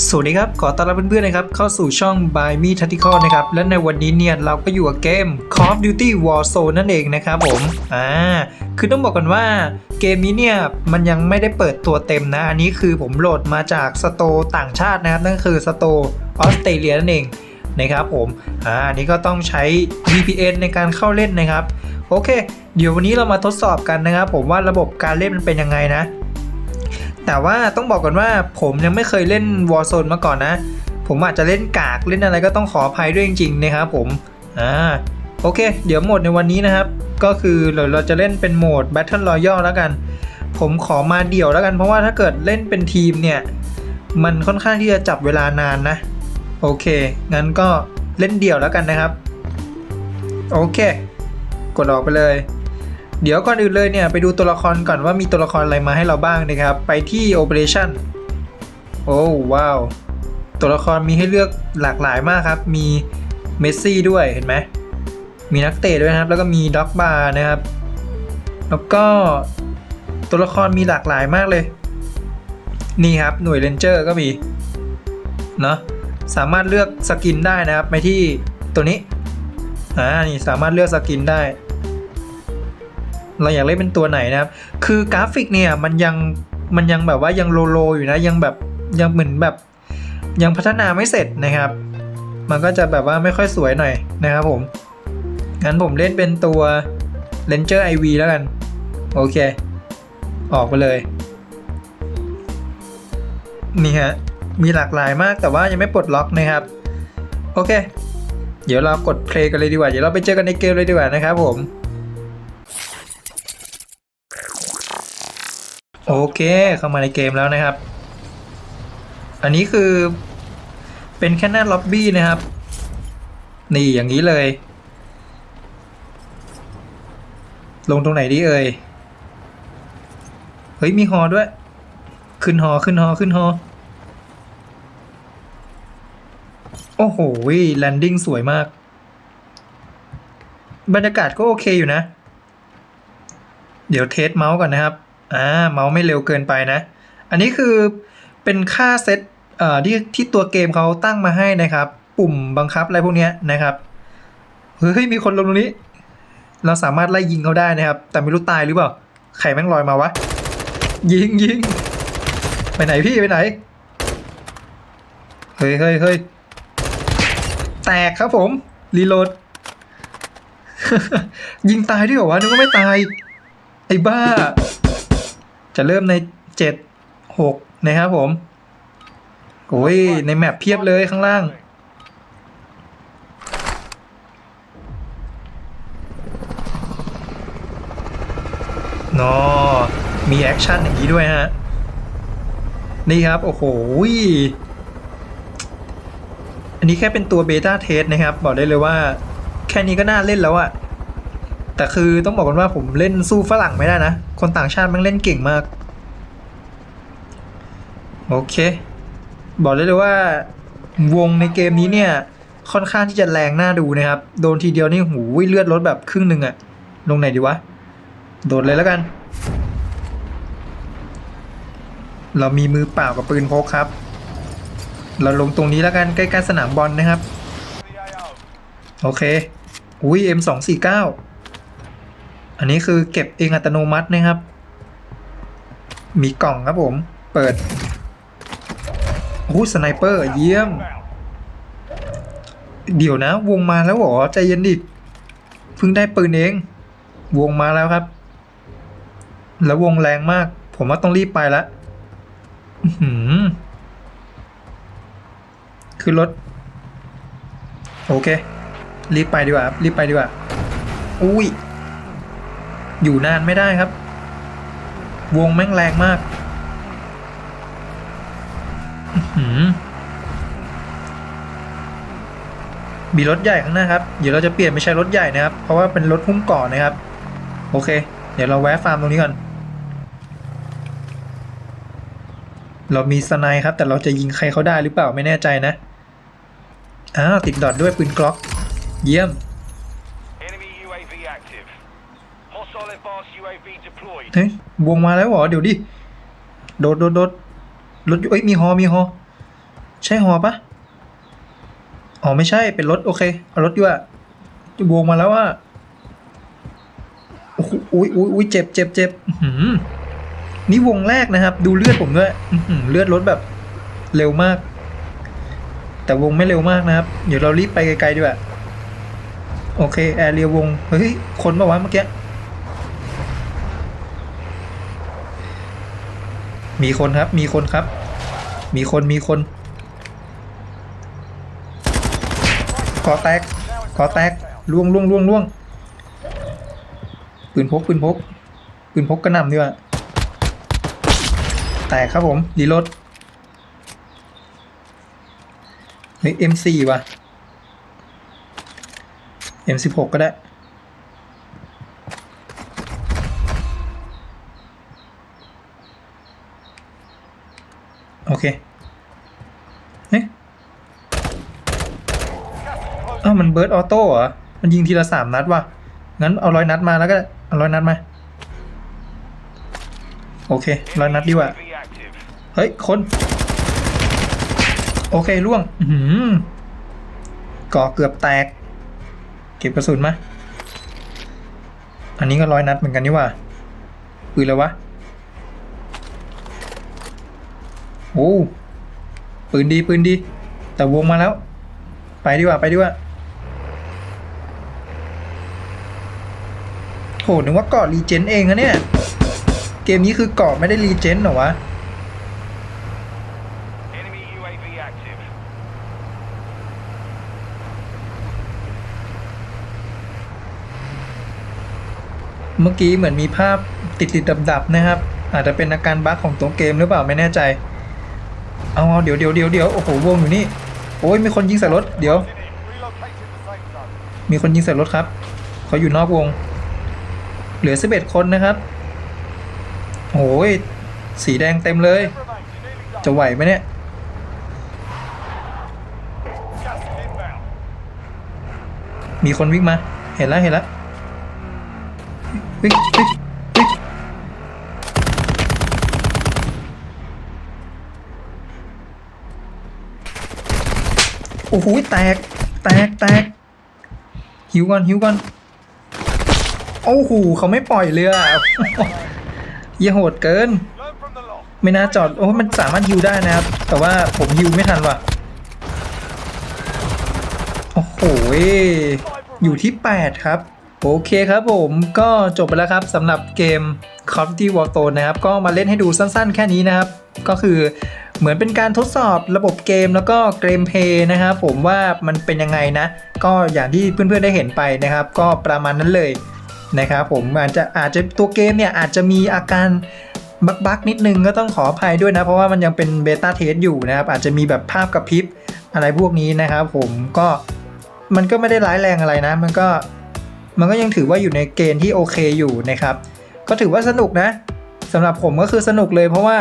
สวัสดีครับ ขอต้อนรับเพื่อนๆนะครับเข้าสู่ช่อง By Me Tactical นะครับ และในวันนี้เนี่ยเราก็อยู่กับเกม Call of Duty Warzone นั่นเองนะครับผม อ่า คือต้องบอกกันว่าเกมนี้เนี่ยมันยังไม่ได้เปิดตัวเต็มนะ อันนี้คือผมโหลดมาจากสโตต่างชาตินะครับ นั่นคือสโตออสเตรเลียนั่นเองนะครับผม อ่าอันนี้ก็ต้องใช้ VPN ในการเข้าเล่นนะครับ โอเค เดี๋ยววันนี้เรามาทดสอบกันนะครับ ผมว่าระบบการเล่นมันเป็นยังไงนะ แต่ว่าต้องบอกก่อนว่าผมยังไม่เคยเล่น Warzone มาก่อนนะ ผมอาจจะเล่นกากเล่นอะไรก็ต้องขออภัยด้วยจริงๆนะครับผมอ่าโอเค เดี๋ยวโหมดในวันนี้นะครับ ก็คือเราเราจะเล่นเป็นโหมด Battle Royale แล้วกัน ผมขอมาเดี่ยวแล้วกัน เพราะว่าถ้าเกิดเล่นเป็นทีมเนี่ย มันค่อนข้างที่จะจับเวลานานนะ โอเค งั้นก็เล่นเดี่ยวแล้วกันนะครับ โอเค กดออกไปเลย เดี๋ยวก่อนอื่นเลยเนี่ยไปดูตัวละครก่อนว่ามีตัวละครอะไรมาให้เราบ้างนะครับ ไปที่ Operation โอ้ว้าว ตัวละครมีให้เลือกหลากหลายมากครับ มีเมสซี่ด้วยเห็นไหม มีนักเตะด้วยนะครับ แล้วก็มีด็อกบาร์นะครับ แล้วก็ตัวละครมีหลากหลายมากเลย นี่ครับหน่วยเรนเจอร์ก็มี เนาะสามารถเลือกสกินได้นะครับไปที่ตัวนี้ อ่า นี่สามารถเลือกสกินได้ เราอยากเล่นเป็นตัวไหนนะครับ คือกราฟิกเนี่ยมันยังมันยังแบบว่ายังโลโลอยู่นะยังแบบยังเหมือนแบบยังพัฒนาไม่เสร็จนะครับ มันก็จะแบบว่าไม่ค่อยสวยหน่อยนะครับผม งั้นผมเล่นเป็นตัว Ranger IV แล้วกัน โอเค ออกไปเลย นี่ฮะ มีหลากหลายมากแต่ว่ายังไม่ปลดล็อกนะครับ โอเค เดี๋ยวเรากดเพลย์กันเลยดีกว่า เดี๋ยวเราไปเจอกันในเกมเลยดีกว่านะครับผม โอเคเข้ามาในเกมแล้วนะครับ อันนี้คือเป็นแค่หน้าล็อบบี้นะครับ นี่อย่างนี้เลย ลงตรงไหนดีเอ่ย เฮ้ยมีฮอด้วย ขึ้นฮอขึ้นฮอขึ้นฮอโอ้โหแลนดิ้งสวยมาก บรรยากาศก็โอเคอยู่นะ เดี๋ยวเทสเมาส์ก่อนนะครับ อ่าเมาส์ไม่เร็วเกินไปนะ อันนี้คือเป็นค่าเซตเอ่อที่ที่ตัวเกมเขาตั้งมาให้นะครับ ปุ่มบังคับอะไรพวกเนี้ยนะครับเฮ้ยมีคนลงตรงนี้ เราสามารถไล่ยิงเขาได้นะครับ แต่ไม่รู้ตายหรือเปล่าไข่แม่งลอยมาวะ ยิงยิงไปไหนพี่ไปไหนเฮ้ยเฮ้ยเฮ้ยแตกครับผม รีโหลด ยิงตายด้วยเหรอวะนึกว่าไม่ตาย ไอ้บ้า จะเริ่มในเจ็ดหกนะครับผมโอ้ยในแมปเพียบเลยข้างล่าง นอ มีแอคชั่นอย่างนี้ด้วยฮะ นี่ครับ โอ้โห อันนี้แค่เป็นตัวเบต้าเทสนะครับ บอกได้เลยว่า แค่นี้ก็น่าเล่นแล้วอะ แต่คือต้องบอกกันว่าผมเล่นสู้ฝรั่งไม่ได้นะ คนต่างชาติมันเล่นเก่งมาก โอเค บอกได้เลยว่าวงในเกมนี้เนี่ย ค่อนข้างที่จะแรงน่าดูนะครับ โดนทีเดียวนี่หูเลือดลดแบบครึ่งหนึ่งอะลงไหนดีวะ โดดเลยแล้วกัน เรามีมือเปล่ากับปืนพกครับ เราลงตรงนี้แล้วกันใกล้ๆสนามบอลนะครับ โอเค อุ้ย M249 อันนี้คือเก็บเองอัตโนมัตินะครับ มีกล่องครับผม เปิดโอ้สไนเปอร์เยี่ยม เดี๋ยวนะ วงมาแล้วหรอ ใจเย็นดิเพิ่งได้ปืนเอง วงมาแล้วครับ แล้ววงแรงมาก ผมว่าต้องรีบไปล้วอื้อหือคือรถ โอเค รีบไปดีกว่า รีบไปดีกว่า อุ้ย อยู่นานไม่ได้ครับ วงแม่งแรงมากมีรถใหญ่ข้างหน้าครับ เดี๋ยวเราจะเปลี่ยนไม่ใช่รถใหญ่นะครับ เพราะว่าเป็นรถหุ้มเก่อนนะครับ โอเค เดี๋ยวเราแวะฟาร์มตรงนี้ก่อน เรามีสไนครับ แต่เราจะยิงใครเขาได้หรือเปล่าไม่แน่ใจนะ อ้าวติดดอทด้วยปืนกล็อก เยี่ยม เฮ้ยวงมาแล้วเหรอเดี๋ยวดิโดดโดดโดดรถอยู่เอ้ยมีฮอมีฮอใช่หอปะอ๋อไม่ใช่เป็นรถโอเคเอารถดีกว่าจะวงมาแล้วว่าโอ้โอุ้ยอุ้ยอุ้ยเจ็บเจ็บเจ็บนี่วงแรกนะครับ ดูเลือดผมด้วยเลือดรถแบบเร็วมาก แต่วงไม่เร็วมากนะครับ เดี๋ยวเรารีบไปไกลๆดีกว่าโอเคแอร์เรียวง เฮ้ย คนปะวะเมื่อกี้ มีคนครับ มีคนครับ มีคนมีคนกอแตกกอแตกล่วงล่วงล่วงล่วงปืนพกปืนพกปืนพกกระหน่ำดีกว่าแตกครับผมรีโหลดเฮ้ย M4 ว่ะ M16 ก็ได้ โอเคเฮ้ยอ้าวมันเบิร์ดออโต้เหรอ มันยิงทีละสามนัดว่ะ งั้นเอาร้อยนัดมาแล้วก็เอาร้อยนัดมา โอเคร้อยนัดดีกว่า เฮ้ย คน โอเคล่วง อือหือก่อเกือบแตก เก็บกระสุนมา อันนี้ก็ร้อยนัดเหมือนกันนี่ว่าปืนแล้ววะ โอ้ปืนดีปืนดี แต่วงมาแล้ว ไปดีกว่าไปดีกว่าโหนึกว่าเกาะรีเจนเองนะเนี่ย เกมนี้คือเกาะไม่ได้รีเจนเหรอวะ Enemy UAV active. เมื่อกี้เหมือนมีภาพติดติดดับดับๆนะครับ อาจจะเป็นอาการบั๊กของตัวเกมหรือเปล่าไม่แน่ใจ เอาเอาเดี๋ยวเดี๋ยวเดี๋ยวเดี๋ยวโอ้โหวงอยู่นี่ โอ้ยมีคนยิงใส่รถ เดี๋ยว มีคนยิงใส่รถครับเขาอยู่นอกวง เหลือ11คนนะครับโอ้ยสีแดงเต็มเลย จะไหวไหมเนี่ยมีคนวิ่งมา เห็นแล้วเห็นแล้ววิ่งวิ่งวิ่ง โอ้โหแตก แตกแตกหิวก่อนหิวก่อนโอ้โหเขาไม่ปล่อยเลยอะเยี่ยโหดเกิน ไม่น่าจอดโอ้มันสามารถฮิวได้นะครับ แต่ว่าผมฮิวไม่ทันว่ะโอ้โหอยู่ที่ 8 ครับ โอเคครับผมก็จบไปแล้วครับสำหรับเกม Call of Duty Warzone นะครับ ก็มาเล่นให้ดูสั้นๆ แค่นี้นะครับ ก็คือ เหมือนเป็นการทดสอบระบบเกมแล้วก็เกมเพย์นะครับผมว่ามันเป็นยังไงนะ ก็อย่างที่เพื่อนๆได้เห็นไปนะครับ ก็ประมาณนั้นเลยนะครับผมอาจจะอาจจะตัวเกมเนี่ยอาจจะมีอาการบักบักนิดนึงก็ต้องขออภัยด้วยนะ เพราะว่ามันยังเป็นเบต้าเทสอยู่นะครับ อาจจะมีแบบภาพกระพริบอะไรพวกนี้นะครับผมก็มันก็ไม่ได้ร้ายแรงอะไรนะ มันก็มันก็ยังถือว่าอยู่ในเกณฑ์ที่โอเคอยู่นะครับ ก็ถือว่าสนุกนะสำหรับผมก็คือสนุกเลยเพราะว่า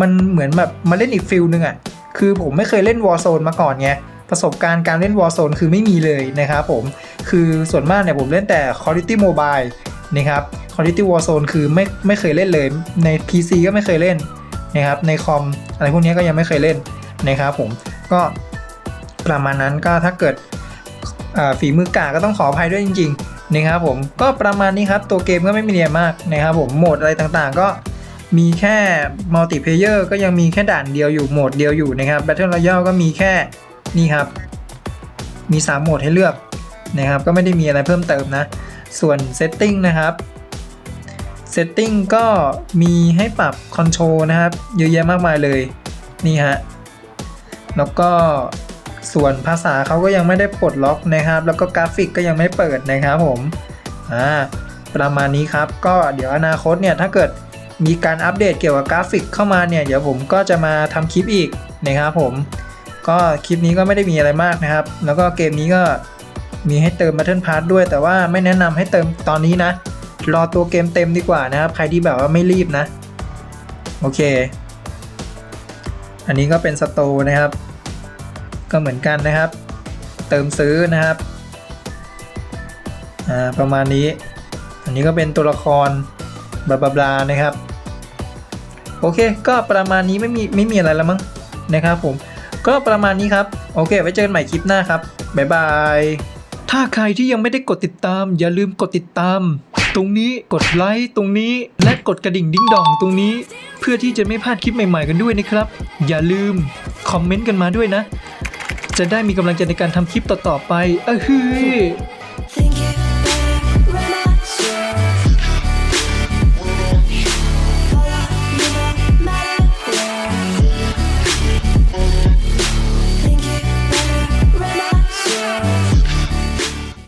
มันเหมือนแบบมาเล่นอีกฟิลนึงอะ่ะ คือผมไม่เคยเล่น Warzone มาก่อนไง ประสบการณ์การเล่น Warzone คือไม่มีเลยนะครับผม คือส่วนมากเนี่ยผมเล่นแต่ Quality Mobile นะครับ Quality Warzone คือไม่ไม่เคยเล่นเลย ใน PC ก็ไม่เคยเล่นนะครับ ในคอมอะไรพวกนี้ก็ยังไม่เคยเล่นนะครับผม ก็ประมาณนั้นก็ถ้าเกิดฝีมือกาก็ต้องขออภัยด้วยจริง ๆ นะครับผม ก็ประมาณนี้ครับ ตัวเกมก็ไม่มีอะไรมากนะครับผม โหมดอะไรต่างๆ ก็ มีแค่มัลติเพเยอร์ก็ยังมีแค่ด่านเดียวอยู่โหมดเดียวอยู่นะครับ Battle Royale ก็มีแค่นี่ครับ มี 3 โหมดให้เลือกนะครับ ก็ไม่ได้มีอะไรเพิ่มเติมนะ ส่วน Setting นะครับ Setting ก็มีให้ปรับคอนโทรลนะครับ เยอะแยะมากมายเลยนี่ฮะแล้วก็ส่วนภาษาเขาก็ยังไม่ได้ปลดล็อกนะครับ แล้วก็กราฟิกก็ยังไม่เปิดนะครับผมอ่าประมาณนี้ครับ ก็เดี๋ยวอนาคตเนี่ยถ้าเกิด มีการอัปเดตเกี่ยวกับกราฟิกเข้ามาเนี่ยเดี๋ยวผมก็จะมาทำคลิปอีกนะครับผม ก็คลิปนี้ก็ไม่ได้มีอะไรมากนะครับ แล้วก็เกมนี้ก็มีให้เติม Battle Pass ด้วย แต่ว่าไม่แนะนำให้เติมตอนนี้นะ รอตัวเกมเต็มดีกว่านะครับ ใครที่แบบว่าไม่รีบนะ โอเค อันนี้ก็เป็นสโตนะครับ ก็เหมือนกันนะครับ เติมซื้อนะครับ อ่า ประมาณนี้ อันนี้ก็เป็นตัวละคร บลาบลาบลานะครับ โอเค ก็ประมาณนี้ไม่มีไม่มีอะไรแล้วมั้งนะครับผม ก็ประมาณนี้ครับ โอเค ไว้เจอกันใหม่คลิปหน้าครับ บ๊ายบาย ถ้าใครที่ยังไม่ได้กดติดตาม อย่าลืมกดติดตาม ตรงนี้กดไลค์ตรงนี้และกดกระดิ่งดิ้งดองตรงนี้ เพื่อที่จะไม่พลาดคลิปใหม่ ๆ กันด้วยนะครับ อย่าลืมคอมเมนต์กันมาด้วยนะ จะได้มีกำลังใจในการทำคลิปต่อๆไปเออฮือ